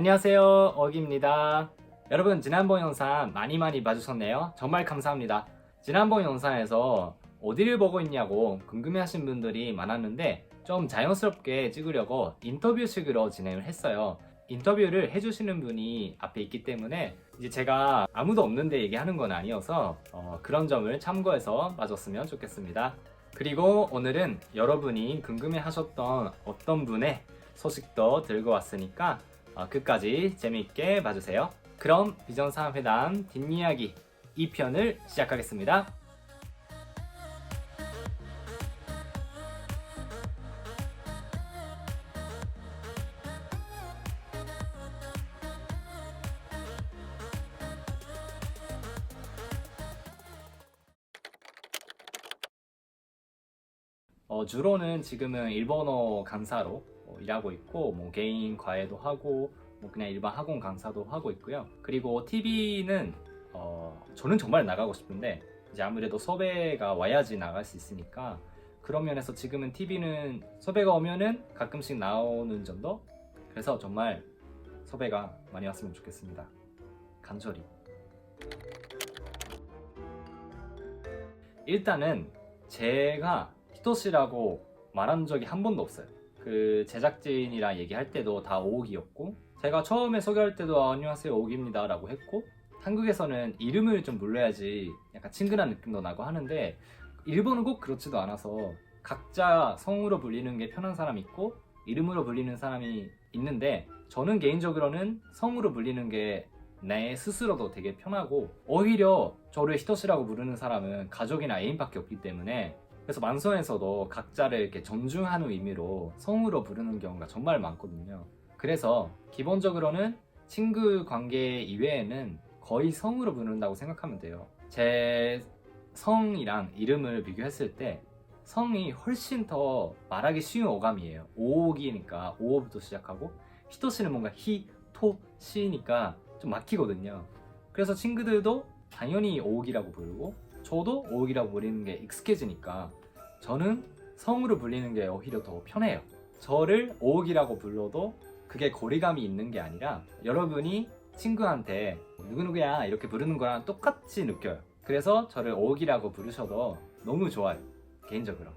안녕하세요. 어기입니다. 여러분 지난번 영상 많이 많이 봐주셨네요. 정말 감사합니다. 지난번 영상에서 어디를 보고 있냐고 궁금해 하신 분들이 많았는데 좀 자연스럽게 찍으려고 인터뷰식으로 진행을 했어요. 인터뷰를 해주시는 분이 앞에 있기 때문에 이제 제가 아무도 없는데 얘기하는 건 아니어서 어, 그런 점을 참고해서 봐줬으면 좋겠습니다. 그리고 오늘은 여러분이 궁금해 하셨던 어떤 분의 소식도 들고 왔으니까 어, 끝까지 재미있게 봐주세요. 그럼 비전사회담 뒷이야기 2편을 시작하겠습니다. 어, 주로는 지금은 일본어 강사로 어, 일하고 있고 뭐 개인 과외도 하고 뭐 그냥 일반 학원 강사도 하고 있고요. 그리고 TV는 어, 저는 정말 나가고 싶은데 이제 아무래도 섭외가 와야지 나갈 수 있으니까 그런 면에서 지금은 TV는 섭외가 오면은 가끔씩 나오는 정도. 그래서 정말 섭외가 많이 왔으면 좋겠습니다. 간절히. 일단은 제가 히토시라고 말한 적이 한 번도 없어요. 그 제작진이랑 얘기할 때도 다 오옥이었고 제가 처음에 소개할 때도 아, 안녕하세요 오옥입니다 라고 했고 한국에서는 이름을 좀 불러야지 약간 친근한 느낌도 나고 하는데 일본은 꼭 그렇지도 않아서 각자 성으로 불리는 게 편한 사람이 있고 이름으로 불리는 사람이 있는데 저는 개인적으로는 성으로 불리는 게 내 스스로도 되게 편하고 오히려 저를 히토시라고 부르는 사람은 가족이나 애인밖에 없기 때문에 그래서 만성에서도 각자를 이렇게 존중하는 의미로 성으로 부르는 경우가 정말 많거든요. 그래서 기본적으로는 친구 관계 이외에는 거의 성으로 부른다고 생각하면 돼요. 제 성이랑 이름을 비교했을 때 성이 훨씬 더 말하기 쉬운 어감이에요. 오옥이니까 오부터 시작하고 히토시는 뭔가 히, 토, 시니까 좀 막히거든요. 그래서 친구들도 당연히 오옥이라고 부르고 저도 오옥이라고 부르는 게 익숙해지니까 저는 성으로 불리는 게 오히려 더 편해요. 저를 오옥이라고 불러도 그게 거리감이 있는 게 아니라 여러분이 친구한테 누구누구야 이렇게 부르는 거랑 똑같이 느껴요. 그래서 저를 오옥이라고 부르셔도 너무 좋아요. 개인적으로.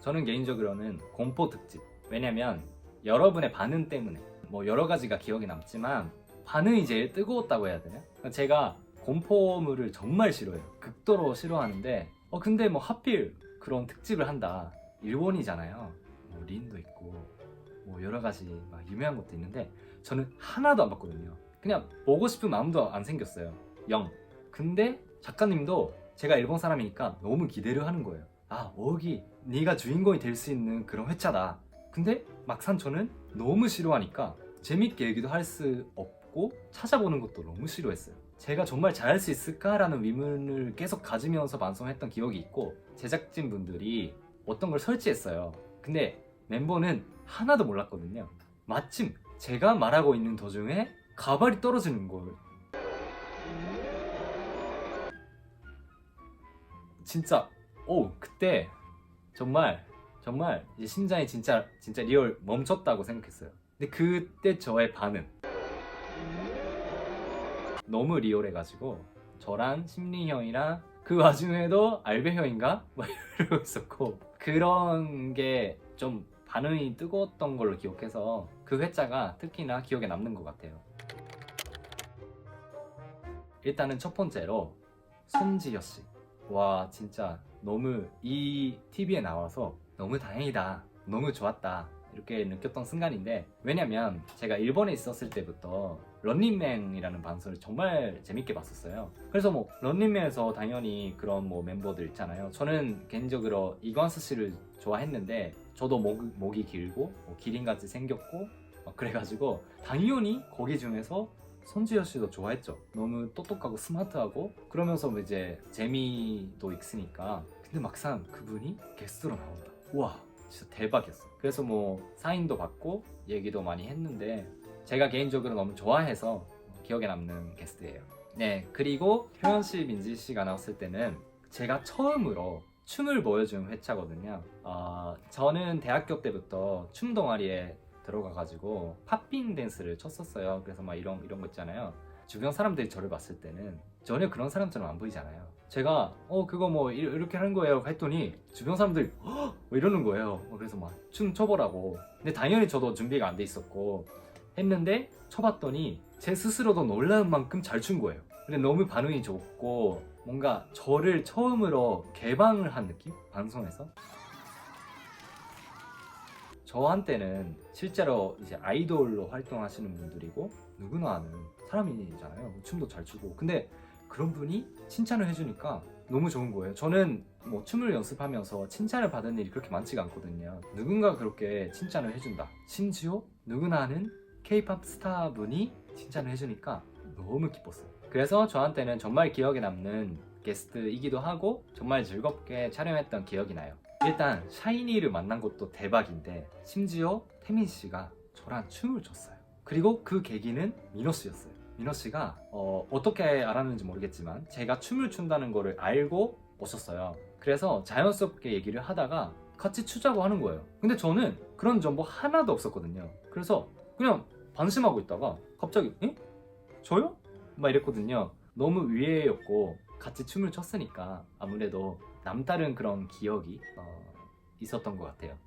저는 개인적으로는 공포 특집. 왜냐면 여러분의 반응 때문에 뭐 여러 가지가 기억에 남지만 반응이 제일 뜨거웠다고 해야 되나? 제가 공포물을 정말 싫어해요. 극도로 싫어하는데 어 근데 뭐 하필 그런 특집을 한다. 일본이잖아요. 뭐 린도 있고 뭐 여러 가지 막 유명한 것도 있는데 저는 하나도 안 봤거든요. 그냥 보고 싶은 마음도 안 생겼어요. 영. 근데 작가님도 제가 일본 사람이니까 너무 기대를 하는 거예요. 아, 오기 네가 주인공이 될 수 있는 그런 회차다. 근데 막상 저는 너무 싫어하니까 재밌게 얘기도 할 수 없고 찾아보는 것도 너무 싫어했어요. 제가 정말 잘할 수 있을까라는 의문을 계속 가지면서 방송했던 기억이 있고 제작진 분들이 어떤 걸 설치했어요. 근데 멤버는 하나도 몰랐거든요. 마침 제가 말하고 있는 도중에 가발이 떨어지는 걸 진짜 오 그때 정말 정말 이제 심장이 진짜 진짜 리얼 멈췄다고 생각했어요. 근데 그때 저의 반응 너무 리얼해가지고 저랑 심리 형이랑 그 와중에도 알베 형인가 막 이러고 있었고 그런 게 좀 반응이 뜨거웠던 걸로 기억해서 그 회차가 특히나 기억에 남는 것 같아요. 일단은 첫 번째로 손지효 씨. 와 진짜 너무 이 TV에 나와서 너무 다행이다. 너무 좋았다. 이렇게 느꼈던 순간인데 왜냐면 제가 일본에 있었을 때부터 런닝맨이라는 방송을 정말 재밌게 봤었어요. 그래서 뭐 런닝맨에서 당연히 그런 뭐 멤버들 있잖아요. 저는 개인적으로 이관스 씨를 좋아했는데 저도 목, 목이 길고 뭐 기린같이 생겼고 막 그래가지고 당연히 거기 중에서 손지효 씨도 좋아했죠. 너무 똑똑하고 스마트하고 그러면서 뭐 이제 재미도 있으니까 근데 막상 그분이 게스트로 나온다. 우와 진짜 대박이었어. 그래서 뭐 사인도 받고 얘기도 많이 했는데 제가 개인적으로 너무 좋아해서 기억에 남는 게스트예요. 네 그리고 효연 씨, 민지 씨가 나왔을 때는 제가 처음으로 춤을 보여준 회차거든요. 어, 저는 대학교 때부터 춤 동아리에 들어가가지고 팝핑 댄스를 췄었어요. 그래서 막 이런 이런 거 있잖아요. 주변 사람들이 저를 봤을 때는 전혀 그런 사람처럼 안 보이잖아요. 제가 어 그거 뭐 이- 이렇게 하는 거예요 했더니 주변 사람들이 헉! 뭐 이러는 거예요. 어, 그래서 막 춤 춰보라고. 근데 당연히 저도 준비가 안 돼 있었고 했는데 쳐봤더니 제 스스로도 놀랄 만큼 잘 춘 거예요. 근데 너무 반응이 좋고 뭔가 저를 처음으로 개방을 한 느낌? 방송에서 저한테는 실제로 이제 아이돌로 활동하시는 분들이고 누구나 아는 사람이잖아요. 춤도 잘 추고. 근데 그런 분이 칭찬을 해주니까 너무 좋은 거예요. 저는 뭐 춤을 연습하면서 칭찬을 받은 일이 그렇게 많지가 않거든요. 누군가 그렇게 칭찬을 해준다. 심지어 누구나 아는 K-팝 스타분이 칭찬을 해주니까 너무 기뻤어요. 그래서 저한테는 정말 기억에 남는 게스트이기도 하고 정말 즐겁게 촬영했던 기억이 나요. 일단 샤이니를 만난 것도 대박인데 심지어 태민 씨가 저랑 춤을 췄어요. 그리고 그 계기는 민호 씨였어요. 민호 씨가 어, 어떻게 알았는지 모르겠지만 제가 춤을 춘다는 거를 알고 오셨어요. 그래서 자연스럽게 얘기를 하다가 같이 추자고 하는 거예요. 근데 저는 그런 정보 하나도 없었거든요. 그래서 그냥 반심하고 있다가 갑자기 에? 저요? 막 이랬거든요. 너무 의외였고 같이 춤을 췄으니까 아무래도 남다른 그런 기억이 어, 있었던 것 같아요.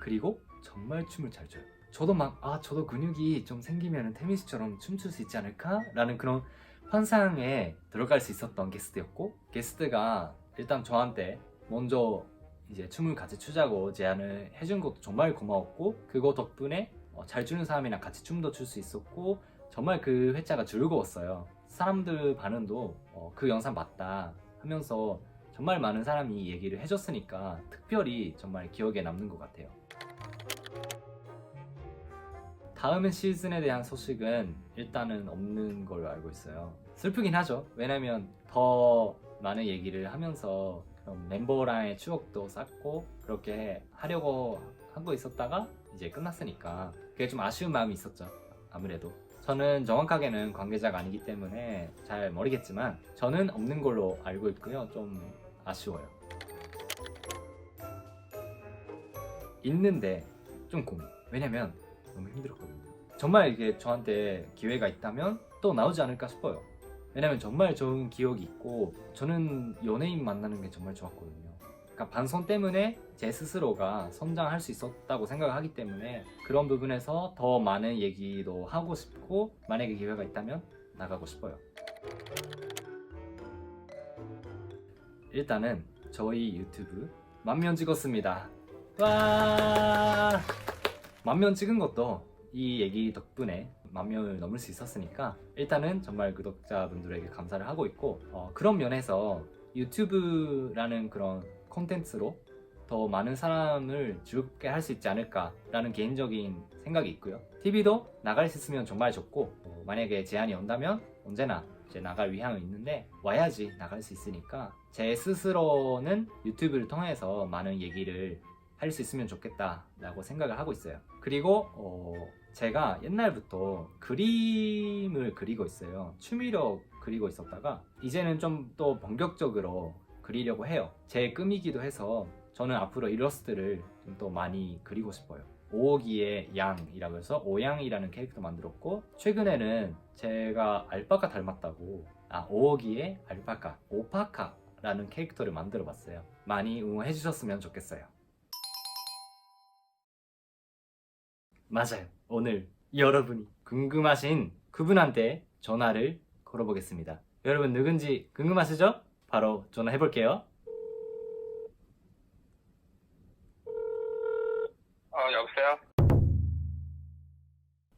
그리고 정말 춤을 잘 춰요. 저도 막 아 저도 근육이 좀 생기면 태민 씨처럼 춤출 수 있지 않을까라는 그런 환상에 들어갈 수 있었던 게스트였고 게스트가 일단 저한테 먼저 이제 춤을 같이 추자고 제안을 해준 것도 정말 고마웠고 그거 덕분에 어, 잘 추는 사람이랑 같이 춤도 출 수 있었고 정말 그 회차가 즐거웠어요. 사람들 반응도 어, 그 영상 맞다 하면서 정말 많은 사람이 얘기를 해줬으니까 특별히 정말 기억에 남는 것 같아요. 다음 시즌에 대한 소식은 일단은 없는 걸로 알고 있어요. 슬프긴 하죠. 왜냐면 더 많은 얘기를 하면서 멤버랑의 추억도 쌓고 그렇게 하려고 하고 있었다가 이제 끝났으니까 그게 좀 아쉬운 마음이 있었죠. 아무래도. 저는 정확하게는 관계자가 아니기 때문에 잘 모르겠지만 저는 없는 걸로 알고 있고요. 좀 아쉬워요. 있는데 좀 고민. 왜냐면 너무 힘들었거든요. 정말 이게 저한테 기회가 있다면 또 나오지 않을까 싶어요. 왜냐면 정말 좋은 기억이 있고 저는 연예인 만나는 게 정말 좋았거든요. 그러니까 방송 때문에 제 스스로가 성장할 수 있었다고 생각하기 때문에 그런 부분에서 더 많은 얘기도 하고 싶고 만약에 기회가 있다면 나가고 싶어요. 일단은 저희 유튜브 만면 찍었습니다. 와! 만면 찍은 것도 이 얘기 덕분에 만면을 넘을 수 있었으니까 일단은 정말 구독자분들에게 감사를 하고 있고 어, 그런 면에서 유튜브라는 그런 콘텐츠로 더 많은 사람을 즐겁게 할 수 있지 않을까라는 개인적인 생각이 있고요. TV도 나갈 수 있으면 정말 좋고 어, 만약에 제안이 온다면 언제나 이제 나갈 위향은 있는데 와야지 나갈 수 있으니까 제 스스로는 유튜브를 통해서 많은 얘기를 할 수 있으면 좋겠다라고 생각을 하고 있어요. 그리고 어, 제가 옛날부터 그림을 그리고 있어요. 취미로 그리고 있었다가 이제는 좀 또 본격적으로 그리려고 해요. 제 꿈이기도 해서 저는 앞으로 일러스트를 좀또 많이 그리고 싶어요. 오기의 양이라고 해서 오양이라는 캐릭터 만들었고 최근에는 제가 알파카 닮았다고 아 오기의 알파카 오파카라는 캐릭터를 만들어 봤어요. 많이 응원해 주셨으면 좋겠어요. 맞아요. 오늘 여러분이 궁금하신 그분한테 전화를 걸어보겠습니다. 여러분 누군지 궁금하시죠? 바로 전화해 볼게요. 어, 여보세요?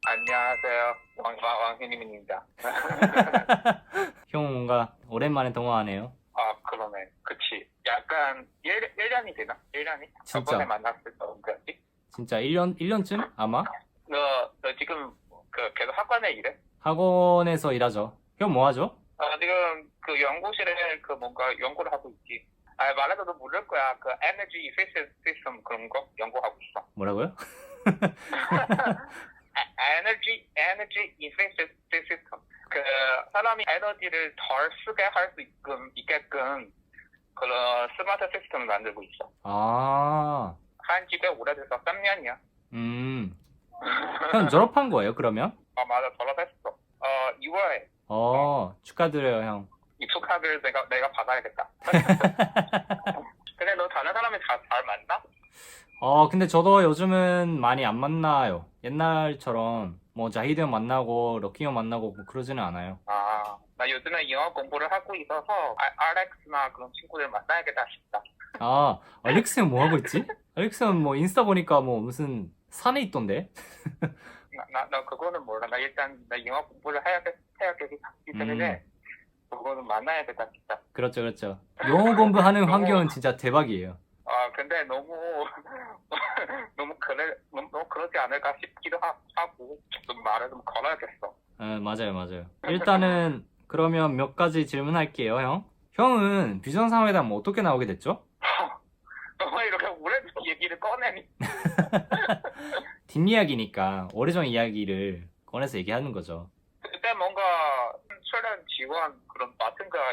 안녕하세요. 왕, 왕, 왕희님입니다. 형 뭔가 오랜만에 통화하네요. 아, 그러네. 그치. 약간 1, 1년이 되나? 1년이? 진짜. 저번에 만났을 때 언제였지? 진짜 1년 1년쯤 아마 너, 너 지금 그 계속 학관에 일해? 학원에서 일하죠. 형 뭐 하죠? 어, 지금 그 연구실에 그 뭔가 연구를 하고 있지. 아, 말해도 모를 거야. 그 에너지 이페시스 시스템 그런 거 연구하고 있어. 뭐라고요? 에- 에너지 에너지 이페시스 시스템 그 사람이 에너지를 덜 쓰게 할 수 있게끔, 있게끔 그런 스마트 시스템을 만들고 있어. 아, 한 지가 오래돼서 3년이야. 음, 형 졸업한 거예요, 그러면? 어, 맞아, 졸업했어. 어, 6월에 어, 축하드려요, 형. 입학학을 내가, 내가 받아야겠다. 근데 너 다른 사람이 다 잘 만나? 어, 근데 저도 요즘은 많이 안 만나요. 옛날처럼 뭐 자히드 형 만나고 럭키 형 만나고 뭐 그러지는 않아요. 아, 나 요즘에 영어 공부를 하고 있어서 아, 알렉스나 그런 친구들 만나야겠다 싶다. 아, 알렉스 형뭐 하고 있지? 알렉스 형뭐 인스타 보니까 뭐 무슨 산에 있던데? 나, 나, 나 그거는 몰라. 나 일단 나 영어 공부를 해야겠, 해야겠기 때문에 그거는 만나야겠다 싶다. 그렇죠, 그렇죠. 영어 공부하는 환경은 진짜 대박이에요. 아, 근데 너무, 너무 그래, 너무, 너무 그러지 않을까 싶기도 하, 하고, 좀 말을 좀 걸어야겠어. 어, 맞아요, 맞아요. 일단은 그러면 몇 가지 질문할게요, 형. 형은 비전 상회담 뭐 어떻게 나오게 됐죠? 너무 이렇게 오래 얘기를 꺼내니. 뒷이야기니까 오래전 이야기를 꺼내서 얘기하는 거죠. 그때 뭔가 출연 지원 그런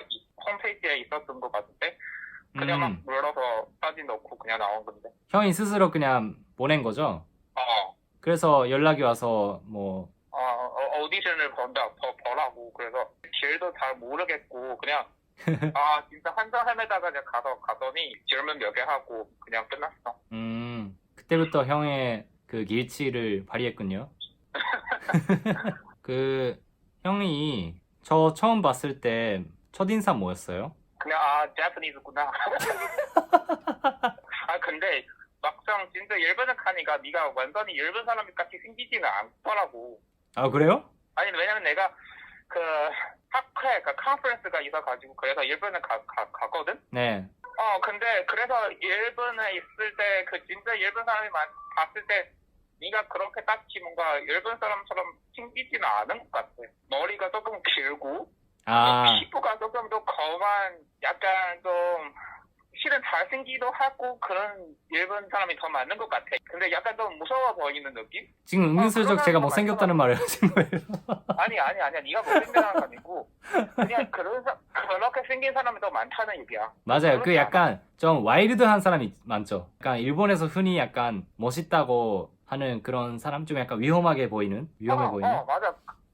이- 홈페이지에 있었던 것 같은데, 그냥 막 음, 눌러서 사진 넣고 그냥 나온 건데. 형이 스스로 그냥 보낸 거죠? 어, 그래서 연락이 와서 뭐 어, 어, 오디션을 번다, 버, 버라고. 그래서 길도 잘 모르겠고, 그냥, 아, 진짜 한참 헤매다가 그냥 가서, 가더니 질문 몇 개 하고 그냥 끝났어. 음, 그때부터 형의 그 길치를 발휘했군요. 그 형이 저 처음 봤을 때 첫인상 뭐였어요? 그냥, 아, 제프니즈구나. 아, 근데 막상 진짜 가니까 네가 완전히 일본 사람 같이 생기지는 않더라고. 아, 그래요? 아니, 왜냐면 내가 그 학회, 그 컨퍼런스가 있어가지고 그래서 일본에 가, 가, 가거든? 네. 어, 근데 그래서 일본에 있을 때 그 진짜 일본 사람이 만, 봤을 때 네가 그렇게 딱히 뭔가 일본 사람처럼 생기지는 않은 것 같아. 머리가 조금 길고 아, 피부가 조금 더 검한 약간 좀 실은 잘생기도 하고 그런 일본 사람이 더 맞는 것 같아. 근데 약간 좀 무서워 보이는 느낌? 지금 은근슬쩍 그런 제가 못생겼다는 말을 하신 거예요. 아니 아니 아니야. 네가 못생겨는 거 아니고 그냥 그런 사, 그렇게 생긴 사람이 더 많다는 얘기야. 맞아요. 그 약간 좀 와일드한 사람이 많죠. 약간 일본에서 흔히 약간 멋있다고 하는 그런 사람 중에 약간 위험하게 보이는, 위험해 어, 보이는. 어, 맞아.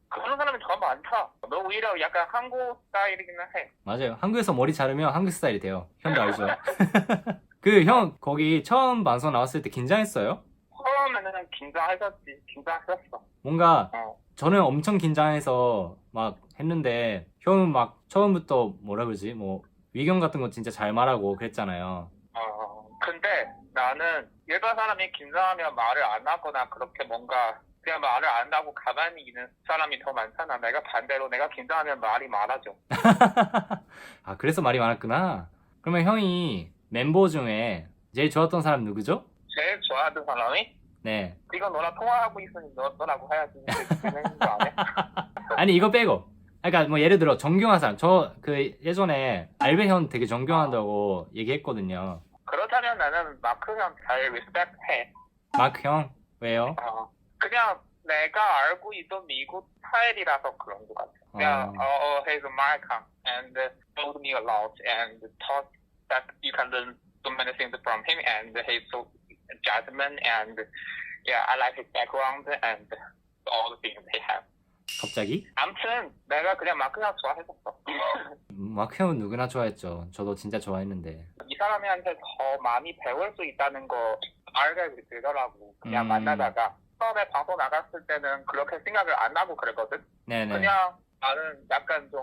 그런 사람이 더 많다. 너 오히려 약간 한국 스타일이기는 해. 맞아요. 한국에서 머리 자르면 한국 스타일이 돼요. 형도 알죠? 그 형 거기 처음 방송 나왔을 때 긴장했어요? 처음에는 긴장했었지. 긴장했었어. 뭔가 어. 저는 엄청 긴장해서 막 했는데 형은 막 처음부터 뭐라 그러지? 뭐 위경 같은 거 진짜 잘 말하고 그랬잖아요. 어, 근데 나는 일반 사람이 긴장하면 말을 안 하거나 그렇게 뭔가 그냥 말을 안 하고 가만히 있는 사람이 더 많잖아. 내가 반대로 내가 긴장하면 말이 많아져. 아 그래서 말이 많았구나. 그러면 형이 멤버 중에 제일 좋았던 사람 누구죠? 제일 좋아하는 사람이 네. 지금 너랑 통화하고 있으니 너, 너라고 해야지. 거? 아니 이거 빼고. 그러니까 뭐 예를 들어 존경한 사람. 저 그 예전에 알베 형 되게 존경한다고 얘기했거든요. 그렇다면 나는 마크 형잘 리스펙해. 마크 형 왜요? 어, 그냥 내가 알고 있던 미국 스타일이라서 그런 것 같아. 그냥 어. 어, 어, he's American and told me a lot and taught that you can learn so many things from him and he's so judgment and yeah, I like his background and all the things he has. 갑자기? 아무튼 내가 그냥 마크 형 좋아했었어. 음, 마크 형은 누구나 좋아했죠. 저도 진짜 좋아했는데. 이 사람한테 더 많이 배울 수 있다는 거 알게 되더라고. 그냥 음. 만나다가 처음에 방송 나갔을 때는 그렇게 생각을 안 하고 그랬거든. 네네. 그냥 나는 약간 좀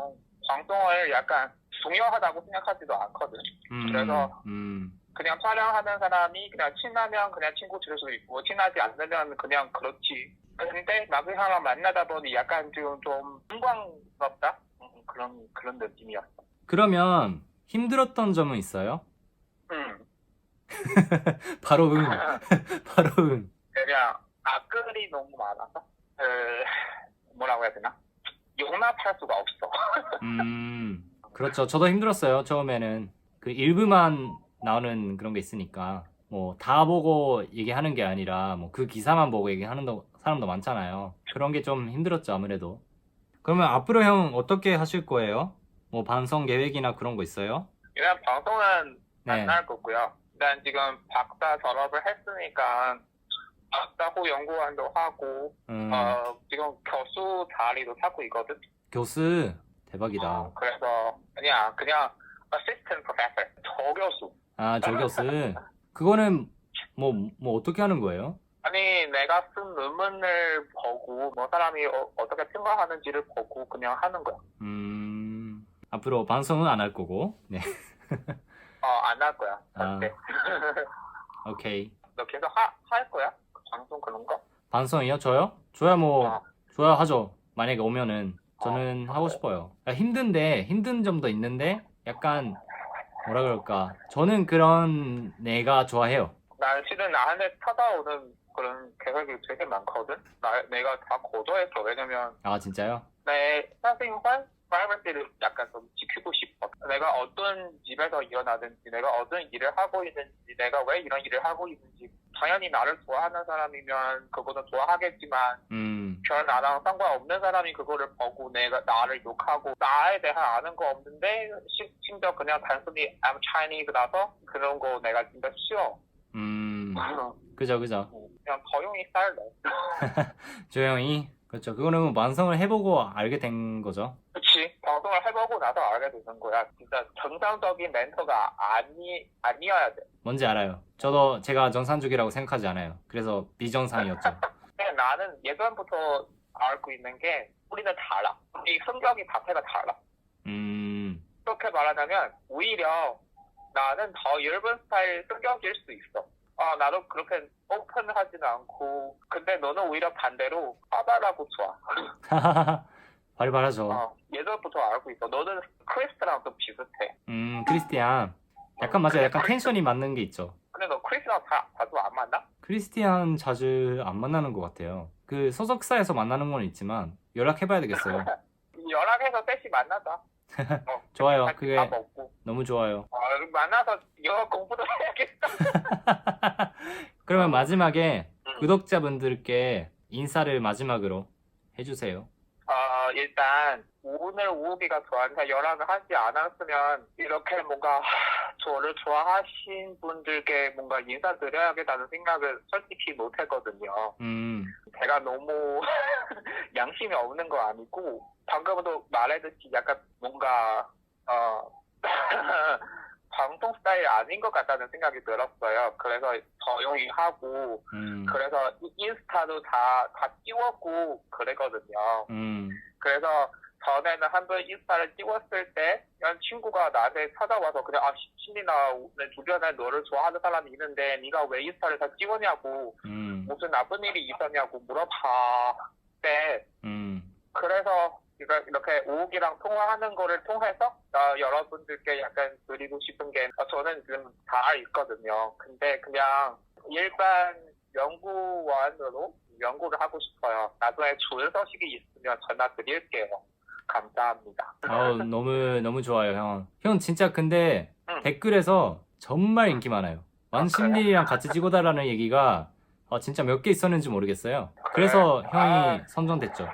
방송을 약간 중요하다고 생각하지도 않거든. 음, 그래서- 음, 그냥 촬영하는 사람이 그냥 친하면 그냥 친구 될 수도 있고 친하지 않으면 그냥 그렇지. 근데 나그 사람 만나다 보니 약간 좀, 좀 흥광스럽다? 음, 그런 그런 느낌이었어. 그러면 힘들었던 점은 있어요? 음. 바로 응. 바로 응. 그냥 악글이 너무 많아서 그 뭐라고 해야 되나? 용납할 수가 없어. 음, 그렇죠. 저도 힘들었어요. 처음에는 그 일부만 나오는 그런 게 있으니까 뭐 다 보고 얘기하는 게 아니라 뭐 그 기사만 보고 얘기하는 도- 사람도 많잖아요. 그런 게 좀 힘들었죠, 아무래도. 그러면 앞으로 형 어떻게 하실 거예요? 뭐 방송 계획이나 그런 거 있어요? 그냥 방송은 네. 안 할 거고요. 일단 지금 박사 졸업을 했으니까 따고 연구원도 하고 음, 어, 지금 교수 자리도 찾고 있거든. 교수 대박이다. 어, 그래서 그냥 그냥 assistant professor 조교수. 아, 저 교수. 그거는 뭐, 뭐 어떻게 하는 거예요? 아니 내가 쓴 논문을 보고 뭐 사람이 어, 어떻게 생각하는지를 보고 그냥 하는 거야. 음, 앞으로 방송은 안 할 거고. 네, 어안 할 거야. 아. 오케이. 너 계속 하, 할 거야? 방송 그런 거? 방송이요? 저요? 저야 뭐, 어. 줘야 하죠. 만약에 오면은. 저는 어. 하고 싶어요. 아, 힘든데, 힘든 점도 있는데, 약간, 뭐라 그럴까. 저는 그런 내가 좋아해요. 나 실은 나한테 찾아오는 그런 계획이 되게 많거든. 나 내가 다 고도했어. 왜냐면 아, 진짜요? 내 사생활 프라이버시를 약간 좀 지키고 싶어. 내가 어떤 집에서 일어나든지, 내가 어떤 일을 하고 있는지, 내가 왜 이런 일을 하고 있는지, 당연히 나를 좋아하는 사람이면 그거는 좋아하겠지만, 음, 별 나랑 상관없는 사람이 그거를 보고 내가 나를 욕하고 나에 대한 아는 거 없는데 시- 심지어 그냥 단순히 I'm Chinese라서 그런 거 내가 진짜 싫어. 음, 그죠, 그죠. 그냥 조용히 살래. 조용히. 그렇죠. 그거는 뭐 완성을 해보고 알게 된 거죠. 그치? 방송을 해보고 나서 알게 되는 거야. 진짜 정상적인 멘토가 아니, 아니어야 돼. 뭔지 알아요. 저도 제가 정상적이라고 생각하지 않아요. 그래서 비정상이었죠. 근데 나는 예전부터 알고 있는 게 우리는 달라. 우리 성격이 자체가 달라. 음, 그렇게 말하자면 오히려 나는 더 얇은 스타일 성격일 수 있어. 아 나도 그렇게 오픈하지는 않고 근데 너는 오히려 반대로 화달하고 좋아. 발발하죠. 어, 예전부터 알고 있어. 너는 크리스랑 좀 비슷해. 음, 크리스티안. 약간 맞아요. 약간 텐션이 맞는 게 있죠. 근데 너 크리스랑 자, 자주 안 만나? 크리스티안 자주 안 만나는 것 같아요. 그 소속사에서 만나는 건 있지만 연락해봐야 되겠어요. 연락해서 셋이 만나자. 어, 좋아요. 같이 그게 밥 먹고. 너무 좋아요. 어, 만나서 영어 공부도 해야겠다. 그러면 마지막에 음. 구독자분들께 인사를 마지막으로 해주세요. 어, 일단 오늘 우욱이가 저한테 연락을 하지 않았으면 이렇게 뭔가 저를 좋아하신 분들께 뭔가 인사드려야겠다는 생각을 솔직히 못했거든요. 음, 제가 너무 양심이 없는 거 아니고 방금도 말했듯이 약간 뭔가 어 방송 스타일 아닌 것 같다는 생각이 들었어요. 그래서 조용히 하고 음, 그래서 이- 인스타도 다, 다 찍었고 그랬거든요. 음, 그래서 전에는 한 번 인스타를 찍었을 때 그냥 친구가 나한테 찾아와서 그냥 아 신리나 내 주변에 너를 좋아하는 사람이 있는데 네가 왜 인스타를 다 찍었냐고 음, 무슨 나쁜 일이 있었냐고 물어봤대. 음, 그래서 이렇게 오욱이랑 통화하는 거를 통해서 어, 여러분들께 약간 드리고 싶은 게 어, 저는 지금 다 있거든요. 근데 그냥 일반 연구원으로 연구를 하고 싶어요. 나중에 좋은 소식이 있으면 전화 드릴게요. 감사합니다. 아우 너무 너무 좋아요 형. 형 진짜 근데 응. 댓글에서 정말 인기 많아요. 완심리랑 같이 찍어달라는 얘기가 어, 진짜 몇 개 있었는지 모르겠어요. 그래서 그래? 형이 아. 선정됐죠.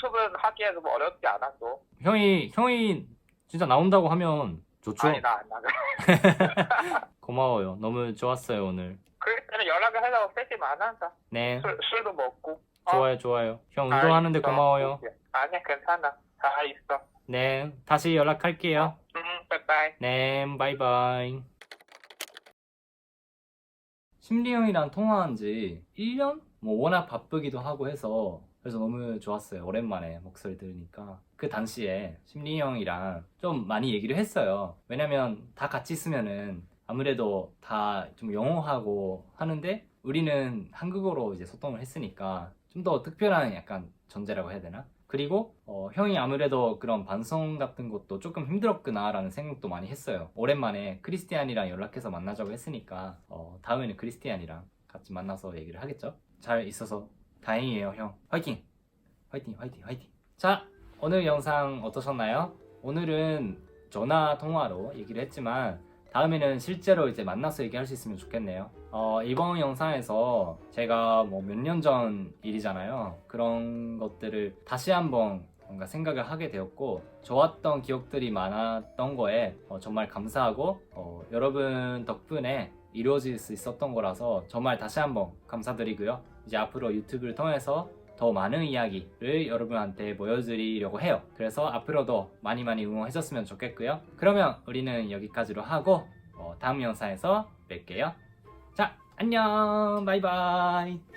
유튜브는 하기에는 뭐 어렵지 않았어. 형이 형이 진짜 나온다고 하면 좋죠. 아니 나 안 나가. 고마워요. 너무 좋았어요 오늘. 그때는 연락을 해서 셋이 만나자. 네 술, 술도 먹고. 어? 좋아요 좋아요. 형 잘 운동하는데 있어. 고마워요. 아니 괜찮아. 잘 있어. 네 다시 연락할게요. 음, 바이바이. 네 바이바이. 심리 형이랑 통화한 지 1년? 뭐 워낙 바쁘기도 하고 해서 그래서 너무 좋았어요. 오랜만에 목소리 들으니까. 그 당시에 심리 형이랑 좀 많이 얘기를 했어요. 왜냐면 다 같이 있으면은 아무래도 다 좀 영어하고 하는데 우리는 한국어로 이제 소통을 했으니까 좀 더 특별한 약간 존재라고 해야 되나? 그리고 어, 형이 아무래도 그런 방송 같은 것도 조금 힘들었구나라는 생각도 많이 했어요. 오랜만에 크리스티안이랑 연락해서 만나자고 했으니까 어, 다음에는 크리스티안이랑 같이 만나서 얘기를 하겠죠? 잘 있어서 다행이에요, 형. 화이팅! 화이팅, 화이팅, 화이팅! 자, 오늘 영상 어떠셨나요? 오늘은 전화 통화로 얘기를 했지만 다음에는 실제로 이제 만나서 얘기할 수 있으면 좋겠네요. 어, 이번 영상에서 제가 뭐 몇 년 전 일이잖아요. 그런 것들을 다시 한번 뭔가 생각을 하게 되었고 좋았던 기억들이 많았던 거에 어, 정말 감사하고 어, 여러분 덕분에 이루어질 수 있었던 거라서 정말 다시 한번 감사드리고요. 이제 앞으로 유튜브를 통해서 더 많은 이야기를 여러분한테 보여드리려고 해요. 그래서 앞으로도 많이 많이 응원해줬으면 좋겠고요. 그러면 우리는 여기까지로 하고 어, 다음 영상에서 뵐게요. 자, 안녕, 바이바이.